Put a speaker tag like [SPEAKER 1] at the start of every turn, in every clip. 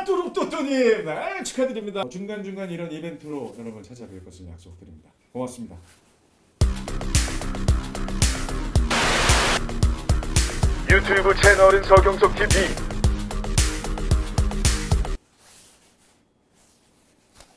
[SPEAKER 1] 아 뚜룩뚜뚜님 네, 축하드립니다. 중간중간 이런 이벤트로 여러분 찾아뵐 것을 약속드립니다. 고맙습니다.
[SPEAKER 2] 유튜브 채널은 서경석 TV.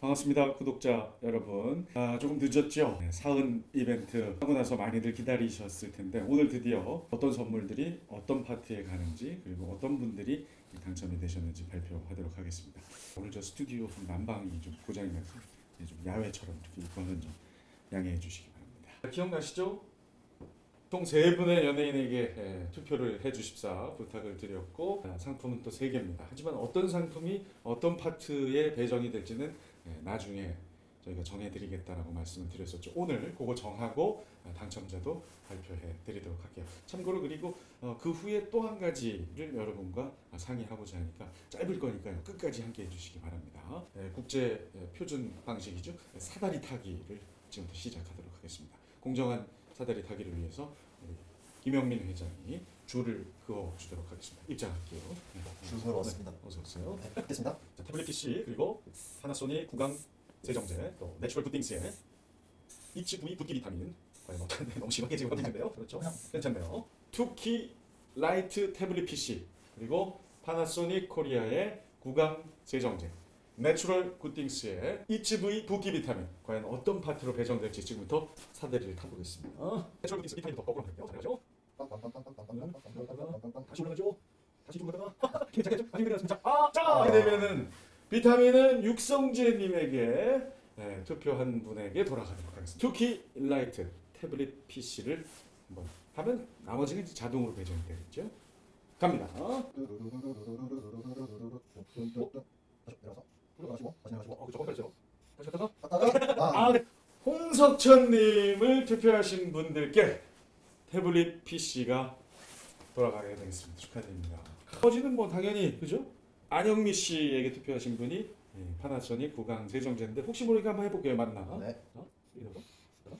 [SPEAKER 1] 반갑습니다 구독자 여러분 아, 조금 늦었죠 네, 사은 이벤트 하고 나서 많이들 기다리셨을 텐데 오늘 드디어 어떤 선물들이 어떤 파트에 가는지 그리고 어떤 분들이 당첨이 되셨는지 발표하도록 하겠습니다 오늘 저 스튜디오 난방이 좀 고장이 나서 네, 좀 야외처럼 이렇게 이거는 좀 양해해 주시기 바랍니다 기억나시죠? 총 세 분의 연예인에게 예, 투표를 해주십사 부탁을 드렸고 아, 상품은 또 세 개입니다. 하지만 어떤 상품이 어떤 파트에 배정이 될지는 예, 나중에 저희가 정해드리겠다라고 말씀을 드렸었죠. 오늘 그거 정하고 아, 당첨자도 발표해 드리도록 할게요. 참고로 그리고 어, 그 후에 또 한 가지를 여러분과 아, 상의하고자 하니까 짧을 거니까요. 끝까지 함께 해주시기 바랍니다. 예, 국제 예, 표준 방식이죠. 사다리 타기를 지금부터 시작하도록 하겠습니다. 공정한 사다리 타기를 위해서 김영민 회장이 줄을 그어 주도록 하겠습니다. 입장할게요. 네.
[SPEAKER 3] 주소로 왔습니다.
[SPEAKER 1] 네, 어서 오세요.
[SPEAKER 3] 네, 됐습니다.
[SPEAKER 1] 자, 태블릿 PC 그리고 파나소닉 구강 세정제 또 내추럴 푸딩스의 이치 V 붓기 비타민 과연 어떤 너무 심하게 지금 어딘데요? 그렇죠. 괜찮네요. 투키 라이트 태블릿 PC 그리고 파나소닉 코리아의 구강 세정제 내추럴 굿띵스의 이치 V 붓기 비타민 과연 어떤 파트로 배정될지 지금부터 사대리를 타보겠습니다. 내추럴 굿띵스 비타민 더 거꾸로 할게요. 잘하죠? 다시 올라가죠. 다시 좀 가다가 괜찮겠죠? 다시 그렸습니다. 아, 자, 이렇게 되면은 비타민은 육성재님에게 네, 투표한 분에게 돌아가도록 하겠습니다. 투키 라이트 태블릿 PC를 한번 하면 나머지는 이제 자동으로 배정이 되겠죠. 갑니다. 어, 아, 네. 홍석천님을 투표하신 분들께 태블릿 PC가 돌아가게 되겠습니다. 축하드립니다. 나머지는 뭐 당연히 그죠? 안영미 씨에게 투표하신 분이 예, 파나소닉 구강 세정제인데 혹시 모르니까 한번 해볼게요. 맞나?
[SPEAKER 3] 네.
[SPEAKER 1] 이러고, 이러고,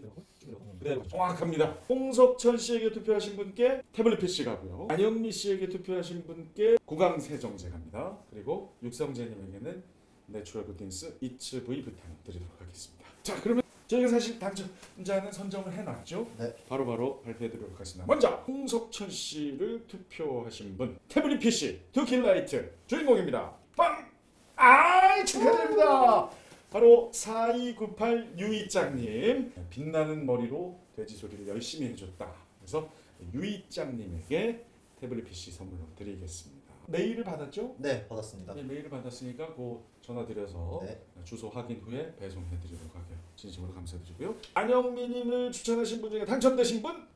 [SPEAKER 1] 이러고, 이러고. 그대로 정확합니다. 홍석천 씨에게 투표하신 분께 태블릿 PC 가고요. 안영미 씨에게 투표하신 분께 구강 세정제 갑니다. 그리고 육성재님에게는 내추럴 굿띵스 이츠 V 비타민 드리도록 하겠습니다. 자, 그러면 저희가 사실 당첨자는 선정을 해놨죠.
[SPEAKER 3] 네.
[SPEAKER 1] 바로바로 발표해드리도록 하겠습니다. 먼저 홍석천 씨를 투표하신 분 태블릿 PC 두킬라이트 주인공입니다. 빵! 아 축하드립니다. 바로 4298 유이짱님 빛나는 머리로 돼지 소리를 열심히 해줬다. 그래서 유이짱님에게 태블릿 PC 선물로 드리겠습니다. 메일을 받았죠?
[SPEAKER 3] 네 받았습니다.
[SPEAKER 1] 네, 메일을 받았으니까 그 전화 드려서
[SPEAKER 3] 네.
[SPEAKER 1] 주소 확인 후에 배송해 드리도록 할게요. 진심으로 감사드리고요. 안영미님을 추천하신 분 중에 당첨되신 분?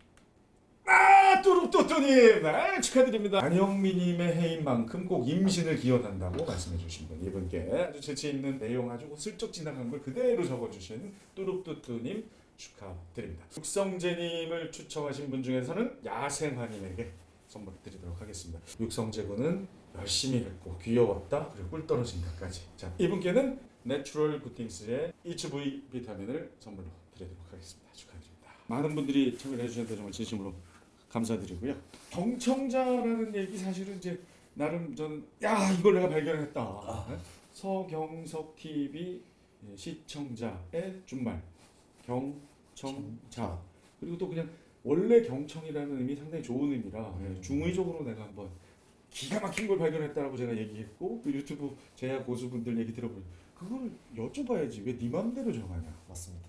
[SPEAKER 1] 아 뚜룩뚜뚜님 네, 축하드립니다. 안영미님의 해인 만큼 꼭 임신을 기원한다고 말씀해 주신 분 이분께 아주 재치 있는 내용 아주 슬쩍 지나간 걸 그대로 적어주신 뚜룩뚜뚜님 축하드립니다. 육성재님을 추천하신 분 중에서는 야생화님에게 선물 드리도록 하겠습니다. 군은 열심히 했고 귀여웠다. 그리고 꿀 떨어진다까지. 자 이분께는 내추럴 굿띵스의 이츠V 비타민을 선물로 드리도록 하겠습니다. 축하드립니다. 많은 분들이 참여를 해주셨는데 정말 진심으로 감사드리고요. 경청자라는 얘기 사실은 이제 나름 전야 이걸 내가 발견했다. 네? 서경석 TV 시청자의 준말. 경청자. 그리고 또 그냥 원래 경청이라는 의미 상당히 좋은 의미라 예, 중의적으로 내가 한번 기가 막힌 걸 발견했다라고 제가 얘기했고 또 유튜브 제야 고수분들 얘기 들어보니 그걸 여쭤봐야지 왜 네 맘대로 정하냐
[SPEAKER 3] 맞습니다.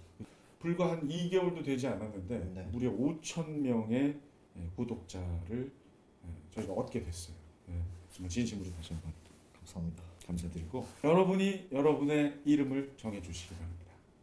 [SPEAKER 1] 불과 한 2개월도 되지 않았는데
[SPEAKER 3] 네.
[SPEAKER 1] 무려 5천 명의 예, 구독자를 예, 저희가 얻게 됐어요 예, 정말 진심으로 다시 한번
[SPEAKER 3] 감사합니다.
[SPEAKER 1] 감사드리고 여러분이 여러분의 이름을 정해주시기 바랍니다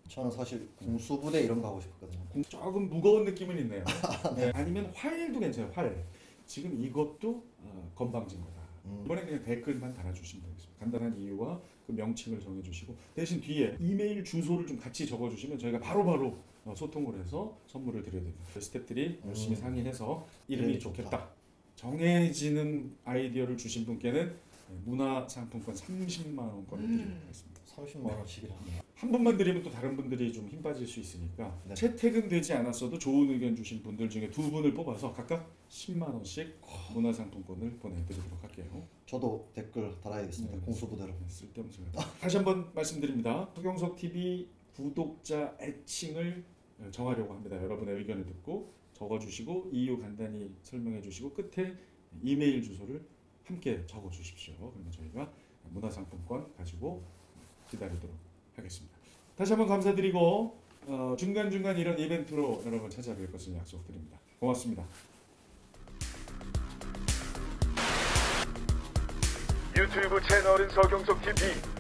[SPEAKER 3] 저는 사실 공수부대 이런 거 하고 싶었거든요.
[SPEAKER 1] 공- 조금 무거운 느낌은 있네요. 네. 아니면 활도 괜찮아요. 활. 지금 이것도 어, 건방진 거다.
[SPEAKER 3] 음.
[SPEAKER 1] 이번에 그냥 댓글만 달아주시면 되겠습니다. 간단한 이유와 그 명칭을 정해주시고 대신 뒤에 이메일 주소를 좀 같이 적어주시면 저희가 바로바로 어, 소통을 해서 선물을 드려야 됩니다. 스태프들이 열심히
[SPEAKER 3] 음.
[SPEAKER 1] 상의해서 이름이
[SPEAKER 3] 이름이
[SPEAKER 1] 좋겠다. 정해지는 아이디어를 주신 분께는 네, 문화 상품권 30만 원권을 드리도록 하겠습니다.
[SPEAKER 3] 30만 원씩이나.
[SPEAKER 1] 한 분만 드리면 또 다른 분들이 좀 힘 빠질 수 있으니까
[SPEAKER 3] 네.
[SPEAKER 1] 채택은 되지 않았어도 좋은 의견 주신 분들 중에 두 분을 뽑아서 각각 10만 원씩 문화 상품권을 보내드리도록 할게요.
[SPEAKER 3] 저도 댓글 달아야겠습니다.
[SPEAKER 1] 네.
[SPEAKER 3] 공수부대로.
[SPEAKER 1] 네, 쓸데없는 소리. 다시 한번 말씀드립니다. 서경석 TV 구독자 애칭을 정하려고 합니다. 여러분의 의견을 듣고 적어주시고 이유 간단히 설명해주시고 끝에 이메일 주소를 함께 적어주십시오. 그러면 저희가 문화상품권 가지고 기다리도록 하겠습니다. 다시 한번 감사드리고 어, 중간중간 이런 이벤트로 여러분 찾아뵐 것을 약속드립니다. 고맙습니다.
[SPEAKER 2] 유튜브 채널은 서경석 TV